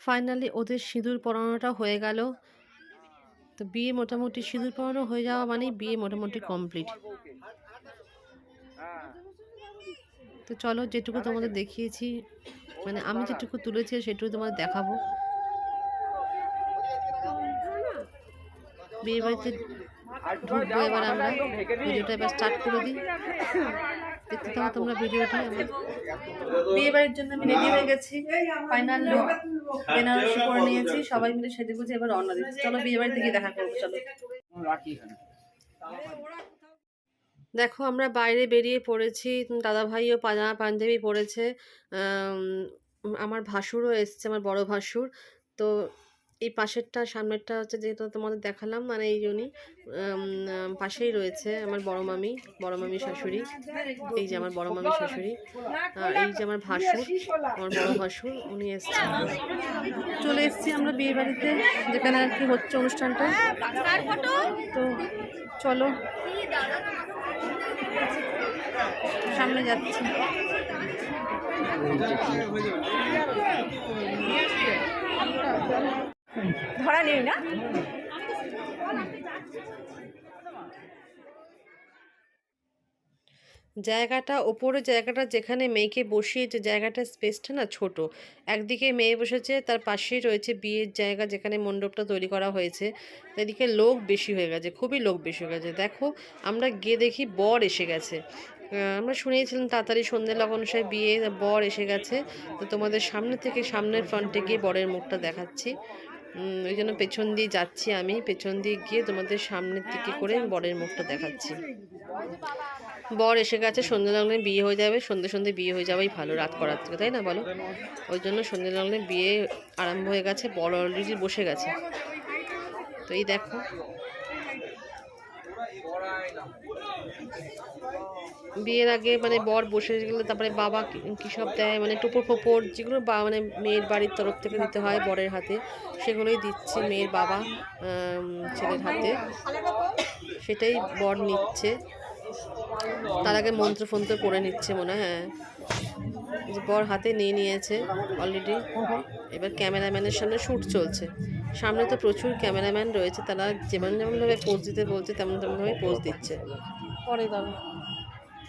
Finally ওদের সিঁদুর পরানোটা হয়ে গেল। তো বিয়ে মোটামুটি সিঁদুর পরানো হয়ে যাওয়া মানেই বিয়ে মোটামুটি কমপ্লিট তো চলো যেটুকু তোমাদের দেখিয়েছি মানে আমি যেটুকু তুলেছি সেটুকু তোমাদের দেখাবো। বিয়ে বাড়িতে ঢুকবো এবার আমরা, ভিডিওটা এবার স্টার্ট করে দিই। দেখতে তোমরা ভিডিওটি আমার জন্য আমি গেছি। ফাইনাল করে নিয়েছি সবাই মিলে এবার চলো বিয়ে দেখা চলো। দেখো আমরা বাইরে বেরিয়ে পড়েছি দাদা ভাইও পাজামা পাঞ্জাবি পড়েছে আম, আমার ভাসুরও এসছে আমার বড় ভাসুর। তো এই পাশেরটা, সামনেরটা হচ্ছে যেহেতু তোমাদের দেখালাম মানে এই জন্যই পাশেই রয়েছে আমার বড় মামি বড় মামি শাশুড়ি। এই যে আমার বড় মামি শাশুড়ি আর এই যে আমার ভাসুর, আমার বড় ভাসুর, উনি এসছেন। চলে এসেছি আমরা বিয়ে বাড়িতে, যেখানে আর কি হচ্ছে অনুষ্ঠানটা। তো চলো, সামনে যাচ্ছি। ধরা নেই না? জায়গাটা, ওপরে জায়গাটা যেখানে মেয়েকে বসিয়ে যে জায়গাটা স্পেসটা না ছোট, একদিকে মেয়ে বসেছে, তার পাশেই রয়েছে বিয়ের জায়গা যেখানে মণ্ডপটা তৈরি করা হয়েছে। এদিকে লোক বেশি হয়ে গেছে, খুবই লোক বেশি হয়ে গেছে। দেখো, আমরা গিয়ে দেখি বর এসে গেছে। আমরা শুনিয়েছিলাম তাড়াতাড়ি সন্ধ্যে লগন বিয়ে, বর এসে গেছে। তো তোমাদের সামনে থেকে সামনের ফ্রন্টে গিয়ে বরের মুখটা দেখাচ্ছি। ওই জন্য পেছন দিয়ে যাচ্ছি আমি। পেছন দিয়ে গিয়ে তোমাদের সামনের দিকে করে বরের মুখটা দেখাচ্ছি। বর এসে গেছে, সন্ধ্যে লগ্নে বিয়ে হয়ে যাবে। সন্ধ্যে সন্ধ্যে বিয়ে হয়ে যাওয়াই ভালো রাত করার থেকে, তাই না বলো? ওই জন্য সন্ধ্যে লগ্নে বিয়ে আরম্ভ হয়ে গেছে। বর অলরেডি বসে গেছে। তো এই দেখো বিয়ের আগে মানে বর বসে গেলে তারপরে বাবা কি- সব দেয় মানে টুপর ফোপর যেগুলো বা মানে মেয়ের বাড়ির তরফ থেকে দিতে হয় বরের হাতে, সেগুলোই দিচ্ছে মেয়ের বাবা ছেলের হাতে। সেটাই বর নিচ্ছে। তার আগে মন্ত্র ফন্ত্র করে নিচ্ছে মনে হয় যে বর হাতে নিয়ে নিয়েছে অলরেডি এবার ক্যামেরাম্যানের সামনে শ্যুট চলছে। সামনে তো প্রচুর ক্যামেরাম্যান রয়েছে, তারা যেমন যেমনভাবে পোজ দিতে বলছে, তেমন তেমনভাবে পোজ দিচ্ছে। পরে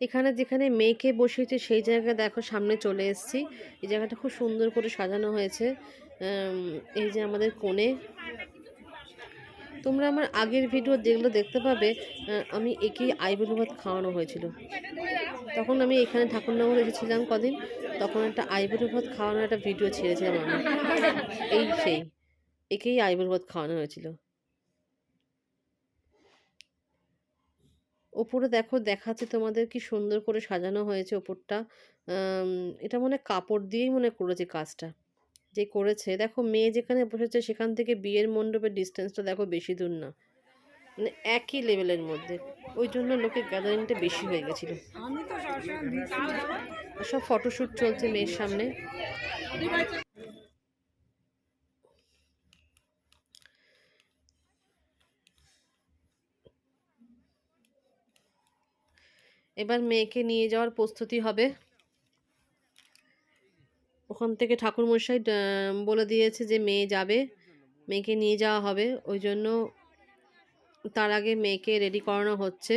এখানে যেখানে মেয়েকে বসিয়েছে সেই জায়গা দেখো সামনে চলে এসেছি। এই জায়গাটা খুব সুন্দর করে সাজানো হয়েছে। এই যে আমাদের কোণে। তোমরা আমার আগের ভিডিও যেগুলো দেখতে পাবে আমি একেই আইবুড়ো ভাত খাওয়ানো হয়েছিল। তখন আমি এখানে ঠাকুরনগর এসেছিলাম কদিন, তখন একটা আইবুড়ো ভাত খাওয়ানোর একটা ভিডিও ছেড়েছিলাম আমি। এই সেই, একেই আইবুড়ো ভাত খাওয়ানো হয়েছিল। ওপরে দেখো দেখাচ্ছে তোমাদের কি সুন্দর করে সাজানো হয়েছে ওপরটা। এটা মনে কাপড় দিয়েই মনে করেছে কাজটা। যে করেছে দেখো মেয়ে যেখানে বসেছে সেখান থেকে বিয়ের মণ্ডপের ডিস্টেন্সটা দেখো বেশি দূর না। মানে একই লেভেলের মধ্যে। ওই জন্য লোকের গ্যাদারিংটা বেশি হয়ে গেছিল। সব ফটোশ্যুট চলছে মেয়ের সামনে। এবার মেয়েকে নিয়ে যাওয়ার প্রস্তুতি হবে। ওখান থেকে ঠাকুরমশাই বলে দিয়েছে যে মেয়ে যাবে, মেয়েকে নিয়ে যাওয়া হবে। ওই জন্য তার আগে মেয়েকে রেডি করানো হচ্ছে।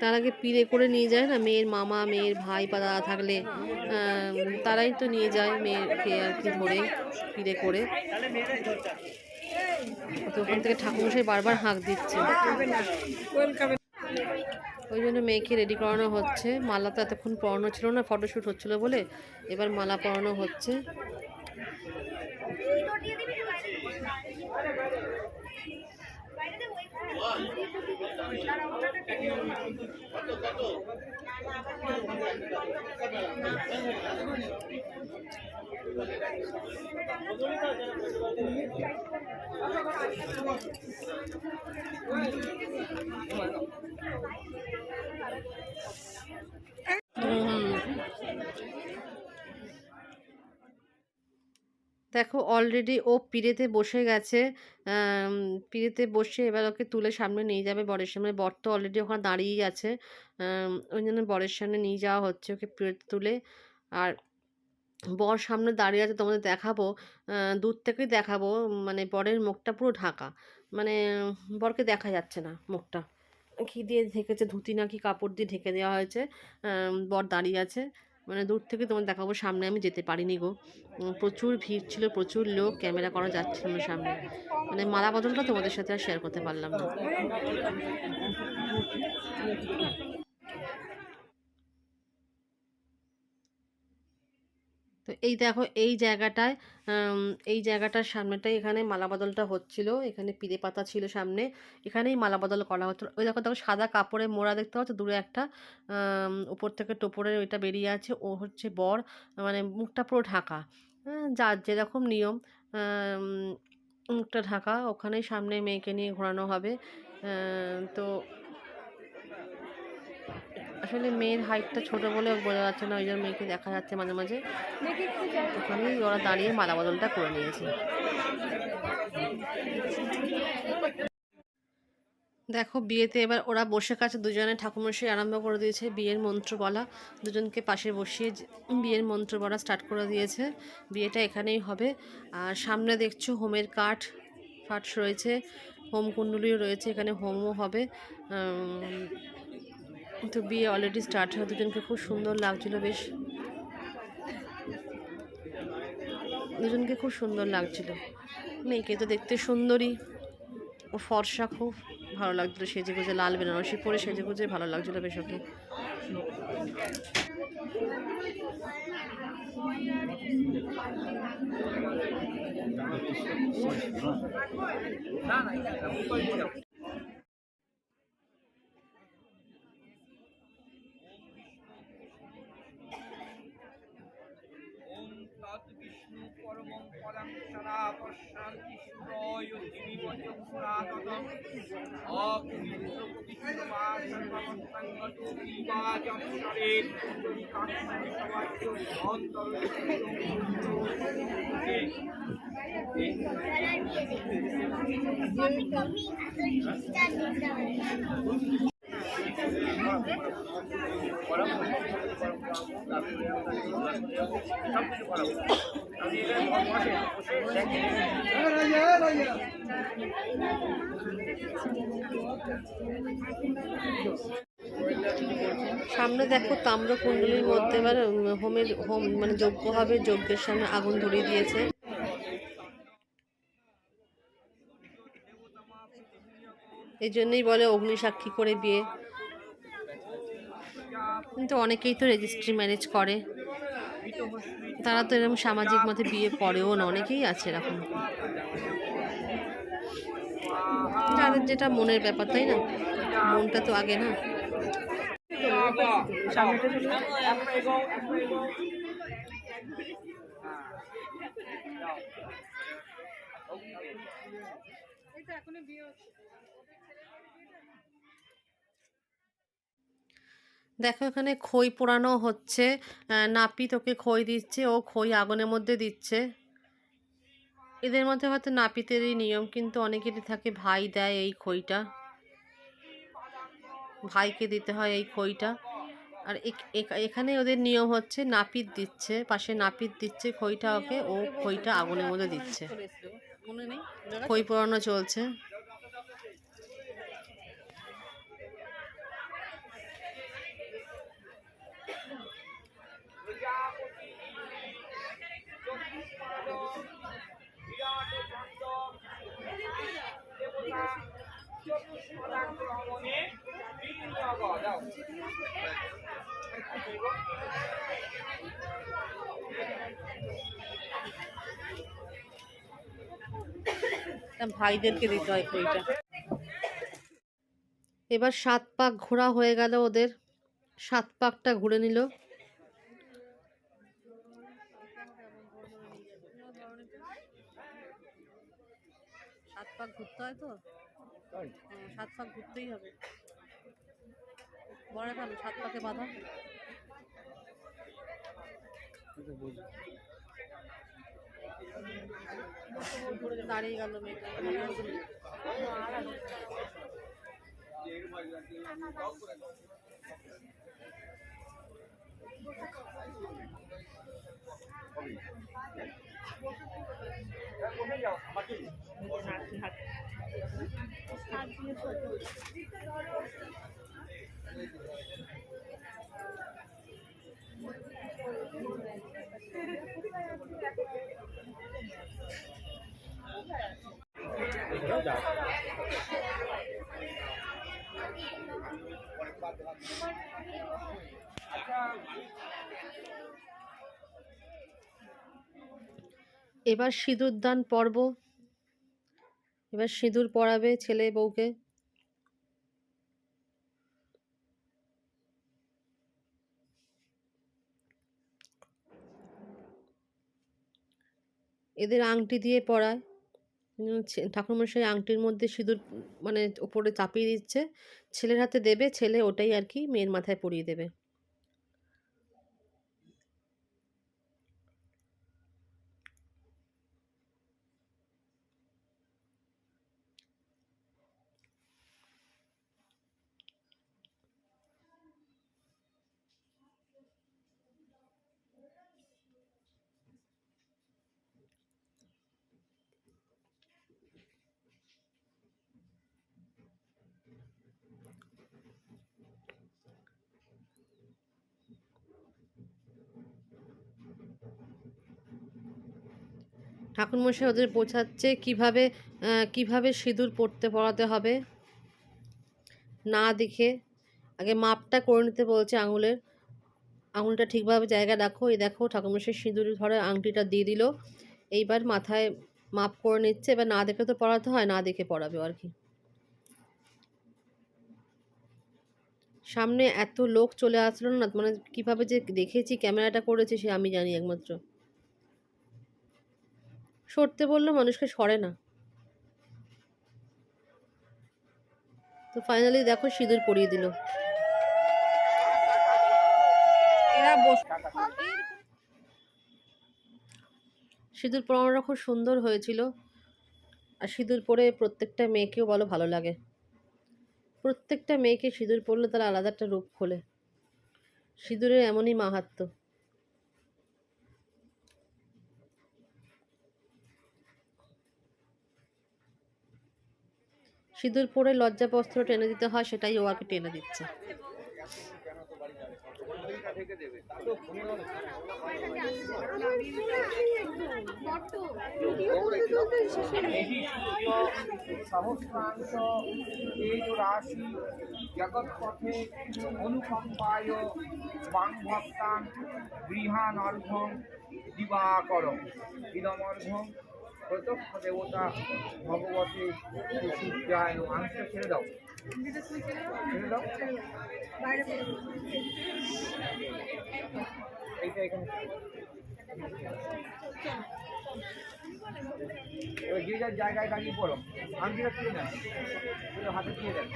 তার আগে পিড়ে করে নিয়ে যায় না, মেয়ের মামা, মেয়ের ভাই বা দাদা থাকলে তারাই তো নিয়ে যায় মেয়েকে আর কি ধরে পিড়ে করে। তো ওখান থেকে ঠাকুরমশাই বারবার হাঁক দিচ্ছে। ওই জন্য মেয়েকে রেডি করানো হচ্ছে। মালা তো এতক্ষণ পরানো ছিল না ফটোশ্যুট হচ্ছিল বলে এবার মালা পরানো হচ্ছে। দেখো অলরেডি ও পিড়েতে বসে গেছে। পিড়েতে বসে এবার ওকে তুলে সামনে নিয়ে যাবে বরের সামনে। বর তো অলরেডি ওখানে দাঁড়িয়েই আছে। ওই জন্য বরের সামনে নিয়ে যাওয়া হচ্ছে ওকে পিড়েতে তুলে। আর বর সামনে দাঁড়িয়ে আছে, তোমাদের দেখাবো। দূর থেকেই দেখাবো মানে বরের মুখটা পুরো ঢাকা। মানে বরকে দেখা যাচ্ছে না মুখটা। কি দিয়ে ঢেকেছে, ধুতি নাকি কাপড় দিয়ে ঢেকে দেওয়া হয়েছে। বর দাঁড়িয়ে আছে। মানে দূর থেকে তোমার দেখাবো, সামনে আমি যেতে পারিনি গো। প্রচুর ভিড় ছিল, প্রচুর লোক, ক্যামেরা করা যাচ্ছিল না সামনে। মানে মালা বদলটা তোমাদের সাথে আর শেয়ার করতে পারলাম না তো এই দেখো এই জায়গাটায় এই জায়গাটার সামনেটাই এখানে মালা বদলটা হচ্ছিল এখানে পিড়ে পাতা ছিল সামনে এখানেই মালা বদল করা হতো ওই দেখো দেখো সাদা কাপড়ে মোড়া দেখতে পাচ্ছ? দূরে একটা উপর থেকে টোপরের ওইটা বেরিয়ে আছে ও হচ্ছে বর মানে মুখটা পুরো ঢাকা। হ্যাঁ, যার যেরকম নিয়ম মুখটা ঢাকা ওখানেই সামনে মেয়েকে নিয়ে ঘোরানো হবে। তো আসলে মেয়ের হাইটটা ছোট বলে বোঝা যাচ্ছে না, ওই জন্য মেয়েকে দেখা যাচ্ছে মাঝে মাঝে। ওখানেই ওরা দাঁড়িয়ে মালা বদলটা করে নিয়েছে। দেখো, বিয়েতে এবার ওরা বসে কাছে দুজনে ঠাকুমশাই আরম্ভ করে দিয়েছে বিয়ের মন্ত্র বলা। দুজনকে পাশে বসিয়ে বিয়ের মন্ত্র বলা স্টার্ট করে দিয়েছে। বিয়েটা এখানেই হবে। আর সামনে দেখছ হোমের কাঠ ফাট রয়েছে, হোম কুণ্ডলিও রয়েছে, এখানে হোমও হবে। তো বিয়ে অলরেডি স্টার্ট হয় দুজনকে খুব সুন্দর লাগছিল, বেশ দুজনকে খুব সুন্দর লাগছিল। মেয়েকে তো দেখতে সুন্দরী, ও ফর্সা খুব, ভালো লাগছিল সেজে গুজে, লাল বেনারসি পরে সেজে গুজে, ভালো লাগছিল বেশ ওকে। ওম 何で? সামনে দেখো তাম্রকুণ্ডলীর মধ্যে এবার হোমের, হোম মানে যজ্ঞ হবে, যজ্ঞের সামনে আগুন ধরিয়ে দিয়েছে। এই জন্যই বলে অগ্নিসাক্ষী করে বিয়ে কিন্তু অনেকেই তো রেজিস্ট্রি ম্যারেজ করে। তারা তো এরকম সামাজিক মতে বিয়ে করেও না, অনেকেই আছে এরকম। যাদের যেটা মনের ব্যাপার, তাই না? মনটা তো আগে না। দেখো এখানে খই পোড়ানো হচ্ছে। আহ, নাপিত ওকে খই দিচ্ছে ও খই আগুনের মধ্যে দিচ্ছে। এদের মধ্যে হয়তো নাপিতেরই নিয়ম কিন্তু অনেকেরই থাকে ভাই দেয় এই খইটা। ভাইকে দিতে হয় এই খইটা। আর এখ- এখ- এখানে ওদের নিয়ম হচ্ছে নাপিত দিচ্ছে পাশে নাপিত দিচ্ছে খইটা ওকে ও খইটা আগুনের মধ্যে দিচ্ছে। খই পোড়ানো চলছে। ভাইদেরকে দিতে হয় খইটা এবার সাত পাক ঘোরা হয়ে গেল ওদের। সাত পাকটা ঘুরে নিল। সাত পাক ঘুরতে হয় তো? সাত পাক ঘুরতেই হবে। বড় কেন সাত পাকে বাঁধা। এটা বুঝি দাঁড়িয়ে গেল মেয়েটা। এবার সিঁদুর দান পর্ব। এবার সিঁদুর পরাবে ছেলে বউকে। এদের আংটি দিয়ে পরায়। ঠাকুরমশাই আংটির মধ্যে সিঁদুর মানে ওপরে চাপিয়ে দিচ্ছে। ছেলের হাতে দেবে, ছেলে ওটাই আর কি মেয়ের মাথায় পরিয়ে দেবে। ঠাকুরমশাই ওদের বোঝাচ্ছে কীভাবে কীভাবে সিঁদুর পড়তে পড়াতে হবে। না দেখে আগে মাপটা করে নিতে বলছে আঙুলের। আঙুলটা ঠিকভাবে জায়গা রাখো। এই দেখো ঠাকুরমশাই সিঁদুর ধরে আংটিটা দিয়ে দিল। এইবার মাথায় মাপ করে নিচ্ছে। এবার না দেখে তো পড়াতে হয়, না দেখে পড়াবে আর কি। সামনে এত লোক চলে আসলো না মানে কীভাবে যে দেখেছি, ক্যামেরাটা করেছে সে আমি জানি একমাত্র। সরতে বলল মানুষকে সরে না। তো ফাইনালি দেখো সিঁদুর পরিয়ে দিল। এরা বস সিঁদুর পরানোটা খুব সুন্দর হয়েছিল। আর সিঁদুর পরে প্রত্যেকটা মেয়েকেও বলো ভালো লাগে। প্রত্যেকটা মেয়েকে সিঁদুর পরলে তার আলাদা একটা রূপ খোলে। সিঁদুরের এমনই মাহাত্ম্য সিঁদুর পরে লজ্জাবস্ত্র টেনে দিতে হয়, সেটাই ও আগে টেনে দিচ্ছে। সহস্রাংশ অনুকম্পায় মাং ভক্তান গৃহানর্ঘম দিবাকর ইদমর্ঘম প্রত্যক্ষ দেবতা ভগবতী সূর্যায় মানুষটা ছেড়ে দাও। ছেড়ে দাও। এইটা এখানে। এবার যে যার জায়গায় দাঁড়িয়ে পড়ো। আংটিটা তুলে নেন হাতে দিয়ে দেন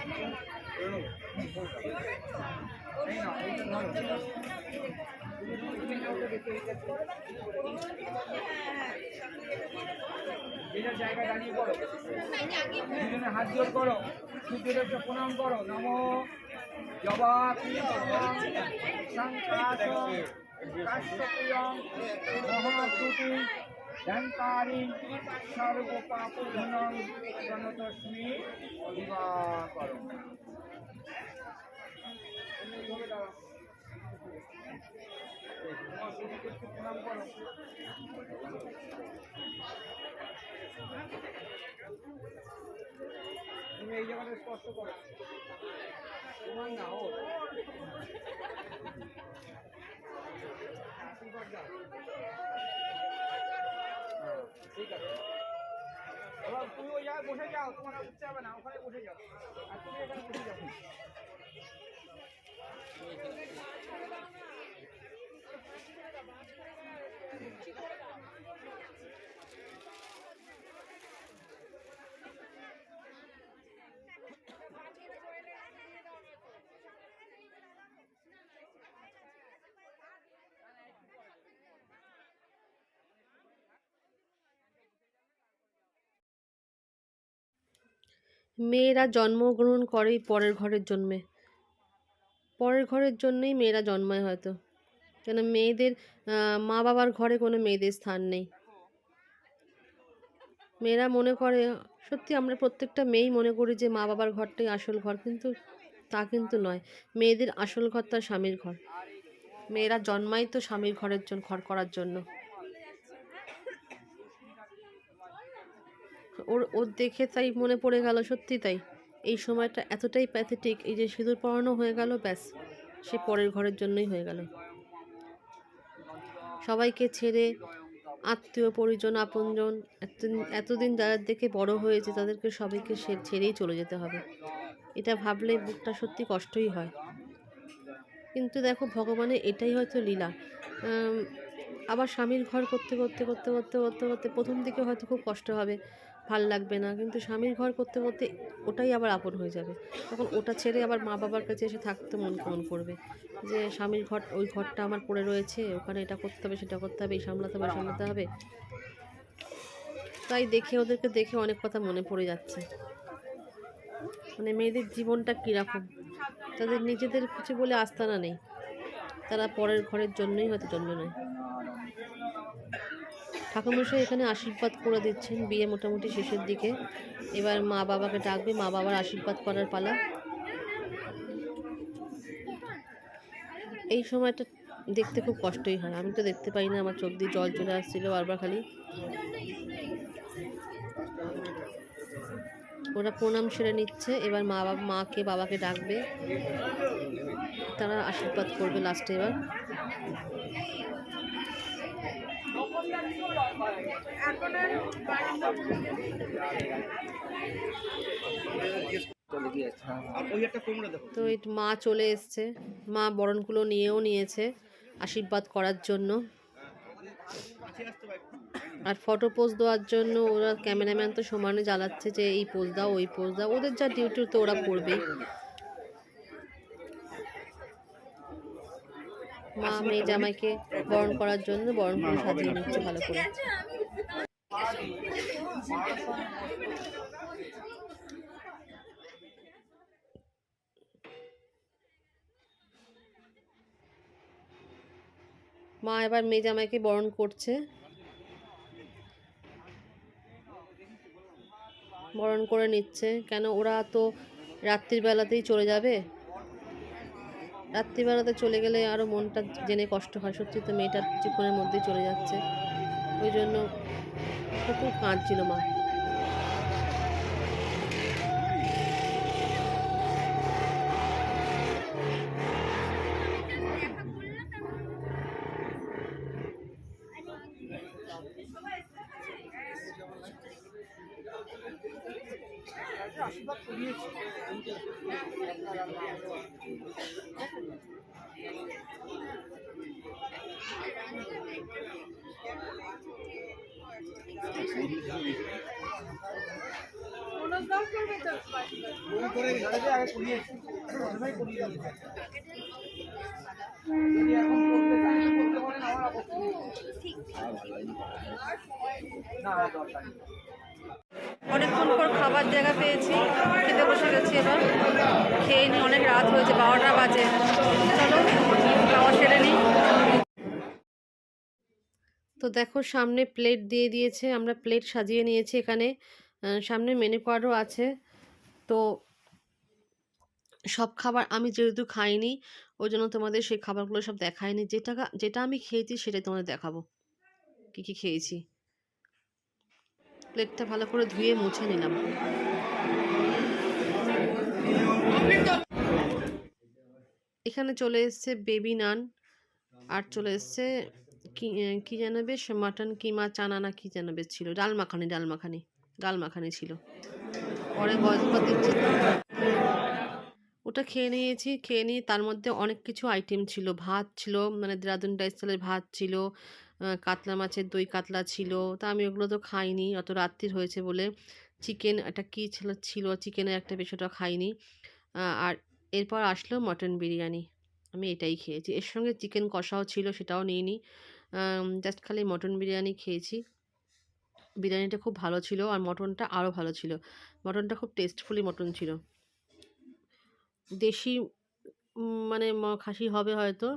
যার জায়গায় দাঁড়িয়ে পড়ো দুজনে হাত জোর করো। সূর্যদেবকে প্রণাম করো। নম। জবা দিবাকরম তোমার সূর্যদেবকে প্রণাম করো তুমি এই জায়গাটা স্পর্শ করো তোমার না ও ঠিক আছে এবার তুমি ওই জায়গায় বসে যাও, তোমার উঠতে হবে না, ওখানে বসে যাও। আর তুমি এখানে বসে যাও। মেয়েরা জন্মগ্রহণ করেই পরের ঘরের জন্মে। পরের ঘরের জন্যই মেয়েরা জন্মায় হয়তো। কেন মেয়েদের মা বাবার ঘরে কোনো মেয়েদের স্থান নেই। মেয়েরা মনে করে, সত্যি আমরা প্রত্যেকটা মেয়েই মনে করি যে মা বাবার ঘরটাই আসল ঘর, কিন্তু তা কিন্তু নয়। মেয়েদের আসল ঘর তার স্বামীর ঘর। মেয়েরা জন্মাই তো স্বামীর ঘরের জন্য ঘর করার জন্য। ওর ওর দেখে তাই মনে পড়ে গেল, সত্যি তাই। এই সময়টা এতটাই প্যাথেটিক এই যে সিঁদুর পরানো হয়ে গেল, ব্যাস, সে পরের ঘরের জন্যই হয়ে গেল। সবাইকে ছেড়ে, আত্মীয় পরিজন, আপনজন, এতদিন যাদের দেখে বড় হয়েছে, তাদেরকে সবাইকে সে ছেড়েই চলে যেতে হবে। এটা ভাবলে বুকটা সত্যি কষ্টই হয়। কিন্তু দেখো, ভগবানের এটাই হয়তো লীলা। আবার স্বামীর ঘর করতে করতে করতে করতে করতে করতে প্রথম দিকে হয়তো খুব কষ্ট হবে। ভালো লাগবে না। কিন্তু স্বামীর ঘর করতে করতে ওটাই আবার আপন হয়ে যাবে। তখন ওটা ছেড়ে আবার মা বাবার কাছে এসে থাকতে মন কেমন করবে? যে স্বামীর ঘর, ওই ঘরটা আমার পড়ে রয়েছে, ওখানে এটা করতে হবে, সেটা করতে হবে, এই সামলাতে হবে সামলাতে হবে। তাই দেখে, ওদেরকে দেখে অনেক কথা মনে পড়ে যাচ্ছে। মানে মেয়েদের জীবনটা কীরকম? তাদের নিজেদের কিছু বলে আস্তানা নেই। তারা পরের ঘরের জন্যই হয়তো জন্ম নেয়। ঠাকুরমশাই এখানে আশীর্বাদ করে দিচ্ছেন বিয়ে মোটামুটি শেষের দিকে। এবার মা বাবাকে ডাকবে, মা বাবার আশীর্বাদ করার পালা। এই সময়টা দেখতে খুব কষ্টই হয়। আমি তো দেখতে পাই না, আমার চোখ দিয়ে জল চলে আসছিল বারবার খালি। ওরা প্রণাম সেরে নিচ্ছে। এবার মা বাবা, মাকে, বাবাকে ডাকবে। তারা আশীর্বাদ করবে লাস্টে এবার চলে গিয়েছে হ্যাঁ তো এই মা চলে এসছে। মা বরণগুলো নিয়েও নিয়েছে আশীর্বাদ করার জন্য। আর ফটো পোজ দেওয়ার জন্য ওরা ক্যামেরাম্যান তো সমানে জ্বালাচ্ছে যে এই পোজ দাও, ওই পোজ দাও। ওদের যা ডিউটি তো ওরা করবেই। মা মেয়ে জামাইকে বরণ করার জন্য বরণগুলো সাজিয়ে নিচ্ছে ভালো করে। মা এবার মেয়ে জামাইকে বরণ করছে। বরণ করে নিচ্ছে। কেন ওরা তো রাত্রির বেলাতেই চলে যাবে? রাত্রিবেলাতে চলে গেলে আরও মনটা জেনে কষ্ট হয়। সত্যি তো মেয়েটার কিছুক্ষণের মধ্যেই চলে যাচ্ছে। ওই জন্য খুব কাঁদছিল মা। অনেকক্ষণ পর খাবার জায়গা পেয়েছি, খেতে বসে গেছি এবার। খেয়ে নিই অনেক রাত হয়েছে, বারোটা বাজে। চলো, খাওয়া সেরে নিই। তো দেখো, সামনে প্লেট দিয়ে দিয়েছে, আমরা প্লেট সাজিয়ে নিয়েছি এখানে। সামনে মেনু কার্ডও আছে। তো সব খাবার আমি যেহেতু খাইনি, ওই জন্য তোমাদের সেই খাবারগুলো সব দেখায়নি যেটা যেটা আমি খেয়েছি সেটাই তোমাদের দেখাবো। কী কী খেয়েছি? প্লেটটা ভালো করে ধুয়ে মুছে নিলাম। এখানে চলে এসছে বেবি নান আর চলে এসছে কি যেন বেশ মাটন কিমা, চানা না কি যেন বেশ ছিল। ডাল মাখানি ডাল মাখানি ডাল মাখানি ছিল। পরে দিচ্ছে। ওটা খেয়ে নিয়েছি, খেয়ে নিয়ে তার মধ্যে অনেক কিছু আইটেম ছিল। ভাত ছিল মানে দেরাদুন স্টাইলের ভাত ছিল কাতলা মাছের দই কাতলা ছিল। তা আমি ওগুলো তো খাইনি, অত রাত্রির হয়েছে বলে। চিকেন একটা কী ছিল ছিল চিকেনের একটা বেশটা খাইনি। আর এরপর আসলো মটন বিরিয়ানি। আমি এটাই খেয়েছি। এর সঙ্গে চিকেন কষাও ছিল, সেটাও নিইনি। জাস্ট খালি মটন বিরিয়ানি খেয়েছি। বিরিয়ানিটা খুব ভালো ছিল আর মটনটা আরও ভালো ছিল। মটনটা খুব টেস্টফুলি মটন ছিল। দেশি মানে খাসি হবে হয়তো।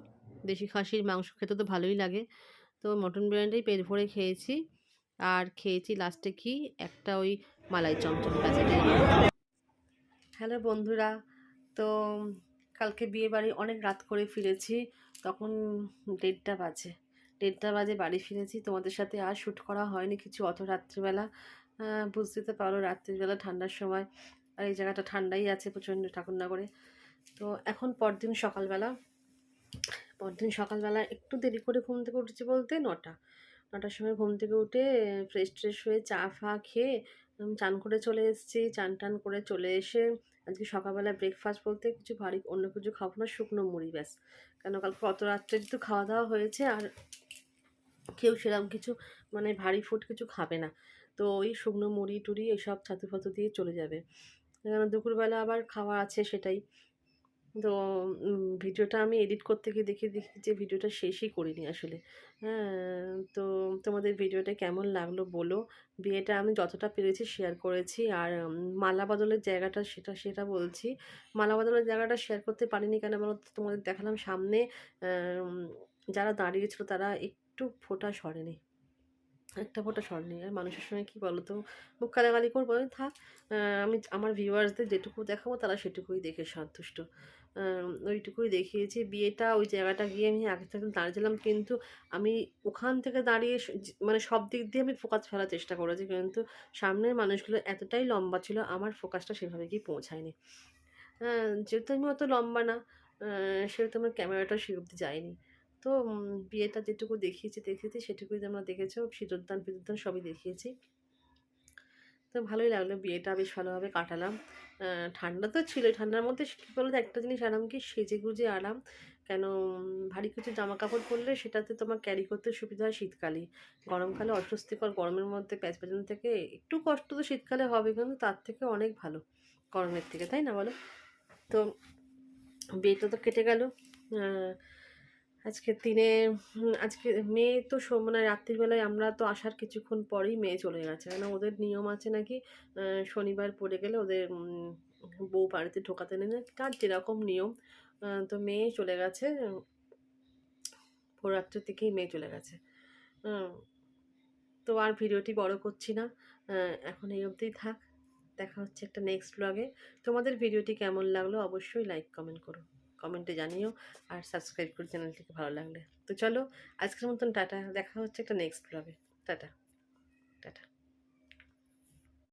দেশি খাসির মাংস খেতে তো ভালোই লাগে। তো মটন বিরিয়ানিটাই পেট ভরে খেয়েছি। আর খেয়েছি লাস্টে কি? একটা ওই মালাই চমচম প্যাকেটে হ্যালো বন্ধুরা, তো কালকে বিয়ে বাড়ি অনেক রাত করে ফিরেছি, তখন দেড়টা বাজে। দেড়টা বাজে বাড়ি ফিরেছি, তোমাদের সাথে আর শ্যুট করা হয়নি কিছু অত রাত্রিবেলা। বুঝতে তো পারো রাত্রিবেলা ঠান্ডার সময়, আর এই জায়গাটা ঠান্ডাই আছে প্রচণ্ড ঠাকুরনগরে। তো এখন পরদিন সকালবেলা পরদিন সকালবেলা একটু দেরি করে ঘুম থেকে উঠেছি বলতে নটা। নটার সময় ঘুম থেকে উঠে ফ্রেশ ট্রেশ হয়ে চা ফা খেয়ে চান করে চলে এসেছি। চান টান করে চলে এসে আজকে সকালবেলা ব্রেকফাস্ট বলতে কিছু ভারী অন্য কিছু খাব না, শুকনো মুড়ি ব্যাস। কেন কালকে অত রাত্রে যেহেতু খাওয়া দাওয়া হয়েছে আর কেউ সেরকম কিছু মানে ভারী ফুড কিছু খাবে না, তো ওই শুকনো মুড়ি টুড়ি এসব ছাতু ফাতু দিয়ে চলে যাবে। দুপুরবেলা আবার খাওয়া আছে সেটাই। তো ভিডিওটা আমি এডিট করতে গিয়ে দেখি দেখি যে ভিডিওটা শেষই করিনি আসলে। হ্যাঁ তো তোমাদের ভিডিওটা কেমন লাগল বলো? বিয়েটা আমি যতটা পেরেছি শেয়ার করেছি। আর মালা বদলের জায়গাটা সেটা সেটা বলছি। মালা বদলের জায়গাটা শেয়ার করতে পারিনি কেন বলো? তোমাদের দেখালাম সামনে। যারা দাঁড়িয়েছিল তারা একটু ফোঁটা সরেনি। একটা ফোঁটা সরেনি আর মানুষের সঙ্গে কী বলো তো মুখ কালাগালি করব। থাক আমি আমার ভিউয়ার্সদের যেটুকু দেখাবো, তারা সেটুকুই দেখে সন্তুষ্ট। ওইটুকুই দেখিয়েছি। বিয়েটা ওই জায়গাটা গিয়ে আমি আগে থেকে দাঁড়িয়েছিলাম, কিন্তু আমি ওখান থেকে দাঁড়িয়ে মানে সব দিক দিয়ে আমি ফোকাস ফেলার চেষ্টা করেছি, কিন্তু সামনের মানুষগুলো এতটাই লম্বা ছিল, আমার ফোকাসটা সেভাবে গিয়ে পৌঁছায়নি। যেহেতু আমি অত লম্বা না সেহেতু আমার ক্যামেরাটা সে অব্দি যায়নি। তো বিয়েটা যেটুকু দেখিয়েছি, দেখেছি, সেটুকুই তোমরা দেখেছ সিঁদুরদান, ফিদুরদান সবই দেখিয়েছি। তো ভালোই লাগল, বিয়েটা বেশ ভালোভাবে কাটালাম। ঠান্ডা তো ছিল ঠান্ডার মধ্যে কী বলতো, একটা জিনিস আরাম কি, সেজে গুজে আরাম। কেন, ভারী কিছু জামা কাপড় পরলে সেটাতে তোমার ক্যারি করতে সুবিধা হয় শীতকালে গরমকালে অস্বস্তিকর গরমের মধ্যে প্যাচ প্যাচানো থেকে একটু কষ্ট তো শীতকালে হবে, কিন্তু তার থেকে অনেক ভালো গরমের থেকে, তাই না বলো? তো, বিয়েটা তো কেটে গেল। আজকে দিনে আজকে মেয়ে তো মানে রাত্রিবেলায় আমরা তো আসার কিছুক্ষণ পরেই মেয়ে চলে গেছে। কেন ওদের নিয়ম আছে নাকি শনিবার পড়ে গেলে ওদের বউ বাড়িতে ঢোকাতে নেই না কার যেরকম নিয়ম তো মেয়ে চলে গেছে ভোর রাত্রের দিকেই মেয়ে চলে গেছে। তো আর ভিডিওটি বড় করছি না এখন এই অবধিই থাক, দেখা হচ্ছে একটা নেক্সট ব্লগে তোমাদের ভিডিওটি কেমন লাগল অবশ্যই লাইক কমেন্ট করো। কমেন্টে জানিও আর সাবস্ক্রাইব করে চ্যানেলটিকে ভালো লাগলে। তো চলো, আজকের মতন টাটা, দেখা হচ্ছে একটা নেক্সট ব্লগে টাটা। টাটা।